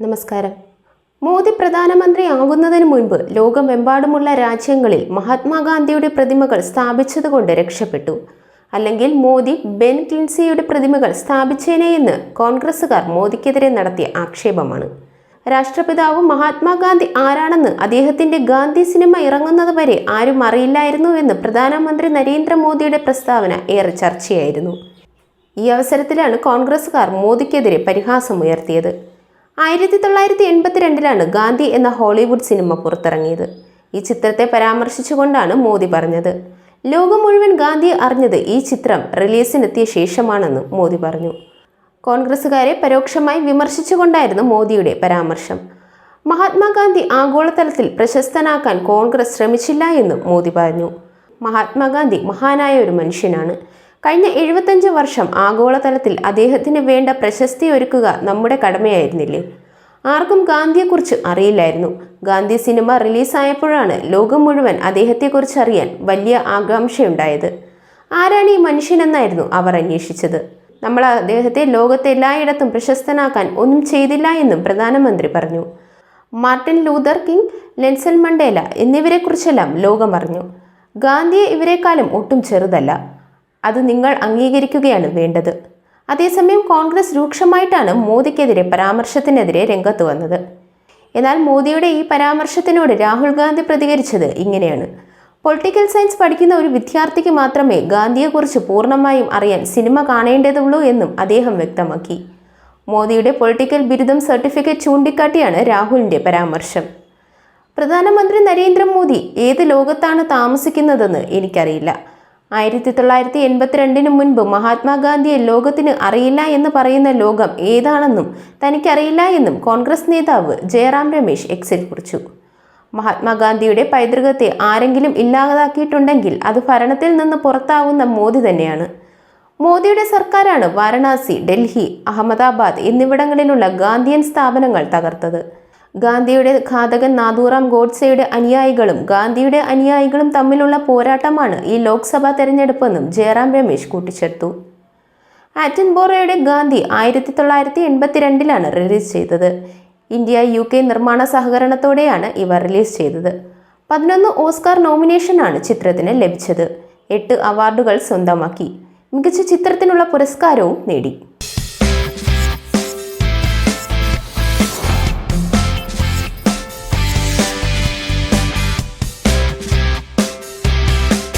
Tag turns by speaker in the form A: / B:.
A: നമസ്കാരം. മോദി പ്രധാനമന്ത്രി ആകുന്നതിന് മുൻപ് ലോകമെമ്പാടുമുള്ള രാജ്യങ്ങളിൽ മഹാത്മാഗാന്ധിയുടെ പ്രതിമകൾ സ്ഥാപിച്ചതുകൊണ്ട് രക്ഷപ്പെട്ടു. അല്ലെങ്കിൽ മോദി ബെൻ ക്ലിൻസിയുടെ പ്രതിമകൾ സ്ഥാപിച്ചേനെ എന്ന് കോൺഗ്രസുകാർ മോദിക്കെതിരെ നടത്തിയ ആക്ഷേപമാണ്. രാഷ്ട്രപിതാവ് മഹാത്മാഗാന്ധി ആരാണെന്ന് അദ്ദേഹത്തിന്റെ ഗാന്ധി സിനിമ ഇറങ്ങുന്നത് വരെ ആരും അറിയില്ലായിരുന്നു എന്ന് പ്രധാനമന്ത്രി നരേന്ദ്രമോദിയുടെ പ്രസ്താവന ഏറെ ചർച്ചയായിരുന്നു. ഈ അവസരത്തിലാണ് കോൺഗ്രസുകാർ മോദിക്കെതിരെ പരിഹാസമുയർത്തിയത്. ആയിരത്തി തൊള്ളായിരത്തി എൺപത്തിരണ്ടിലാണ് ഗാന്ധി എന്ന ഹോളിവുഡ് സിനിമ പുറത്തിറങ്ങിയത്. ഈ ചിത്രത്തെ പരാമർശിച്ചുകൊണ്ടാണ് മോദി പറഞ്ഞത്. ലോകം മുഴുവൻ ഗാന്ധി അറിഞ്ഞത് ഈ ചിത്രം റിലീസിനെത്തിയ ശേഷമാണെന്ന് മോദി പറഞ്ഞു. കോൺഗ്രസ്സുകാരെ പരോക്ഷമായി വിമർശിച്ചുകൊണ്ടായിരുന്നു മോദിയുടെ പരാമർശം. മഹാത്മാഗാന്ധി ആഗോളതലത്തിൽ പ്രശസ്തനാക്കാൻ കോൺഗ്രസ് ശ്രമിച്ചില്ല എന്നും മോദി പറഞ്ഞു. മഹാത്മാഗാന്ധി മഹാനായ ഒരു മനുഷ്യനാണ്. കഴിഞ്ഞ എഴുപത്തഞ്ച് വർഷം ആഗോളതലത്തിൽ അദ്ദേഹത്തിന് വേണ്ട പ്രശസ്തി ഒരുക്കുക നമ്മുടെ കടമയായിരുന്നില്ലേ? ആർക്കും ഗാന്ധിയെക്കുറിച്ച് അറിയില്ലായിരുന്നു. ഗാന്ധി സിനിമ റിലീസായപ്പോഴാണ് ലോകം മുഴുവൻ അദ്ദേഹത്തെക്കുറിച്ച് അറിയാൻ വലിയ ആകാംക്ഷയുണ്ടായത്. ആരാണ് ഈ മനുഷ്യനെന്നായിരുന്നു അവർ അന്വേഷിച്ചത്. നമ്മൾ അദ്ദേഹത്തെ ലോകത്തെ എല്ലായിടത്തും പ്രശസ്തനാക്കാൻ ഒന്നും ചെയ്തില്ല എന്നും പ്രധാനമന്ത്രി പറഞ്ഞു. മാർട്ടിൻ ലൂതർ കിങ് ലെൻസൽ മണ്ടേല എന്നിവരെക്കുറിച്ചെല്ലാം ലോകം അറിഞ്ഞു ഗാന്ധിയെ ഇവരെക്കാളും ഒട്ടും ചെറുതല്ല. അത് നിങ്ങൾ അംഗീകരിക്കുകയാണ് വേണ്ടത്. അതേസമയം കോൺഗ്രസ് രൂക്ഷമായിട്ടാണ് മോദിക്കെതിരെ പരാമർശത്തിനെതിരെ രംഗത്ത് വന്നത്. എന്നാൽ മോദിയുടെ ഈ പരാമർശത്തിനോട് രാഹുൽ ഗാന്ധി പ്രതികരിച്ചത് ഇങ്ങനെയാണ്. പൊളിറ്റിക്കൽ സയൻസ് പഠിക്കുന്ന ഒരു വിദ്യാർത്ഥിക്ക് മാത്രമേ ഗാന്ധിയെക്കുറിച്ച് പൂർണമായും അറിയാൻ സിനിമ കാണേണ്ടതുള്ളൂ എന്നും അദ്ദേഹം വ്യക്തമാക്കി. മോദിയുടെ പൊളിറ്റിക്കൽ ബിരുദം സർട്ടിഫിക്കറ്റ് ചൂണ്ടിക്കാട്ടിയാണ് രാഹുലിന്റെ പരാമർശം. പ്രധാനമന്ത്രി നരേന്ദ്രമോദി ഏത് ലോകത്താണ് താമസിക്കുന്നതെന്ന് എനിക്കറിയില്ല. ആയിരത്തി തൊള്ളായിരത്തി എൺപത്തിരണ്ടിന് മുൻപ് മഹാത്മാഗാന്ധിയെ ലോകത്തിന് അറിയില്ല എന്ന് പറയുന്ന ലോകം ഏതാണെന്നും തനിക്കറിയില്ല എന്നും കോൺഗ്രസ് നേതാവ് ജയറാം രമേശ് എക്സിൽ കുറിച്ചു. മഹാത്മാഗാന്ധിയുടെ പൈതൃകത്തെ ആരെങ്കിലും ഇല്ലാതാക്കിയിട്ടുണ്ടെങ്കിൽ അത് ഭരണത്തിൽ നിന്ന് പുറത്താവുന്ന മോദി തന്നെയാണ്. മോദിയുടെ സർക്കാരാണ് വാരണാസി ഡൽഹി അഹമ്മദാബാദ് എന്നിവിടങ്ങളിലുള്ള ഗാന്ധിയൻ സ്ഥാപനങ്ങൾ തകർത്തത്. ഗാന്ധിയുടെ ഘാതകൻ നാഥൂറാം ഗോഡ്സെയുടെ അനുയായികളും ഗാന്ധിയുടെ അനുയായികളും തമ്മിലുള്ള പോരാട്ടമാണ് ഈ ലോക്സഭാ തെരഞ്ഞെടുപ്പെന്നും ജയറാം രമേശ് കൂട്ടിച്ചേർത്തു. ആറ്റൻബോറയുടെ ഗാന്ധി ആയിരത്തി തൊള്ളായിരത്തി എൺപത്തിരണ്ടിലാണ് റിലീസ് ചെയ്തത്. ഇന്ത്യ യു കെ നിർമ്മാണ സഹകരണത്തോടെയാണ് ഇവ റിലീസ് ചെയ്തത്. പതിനൊന്ന് ഓസ്കാർ നോമിനേഷനാണ് ചിത്രത്തിന് ലഭിച്ചത്. എട്ട് അവാർഡുകൾ സ്വന്തമാക്കി. മികച്ച ചിത്രത്തിനുള്ള പുരസ്കാരവും നേടി.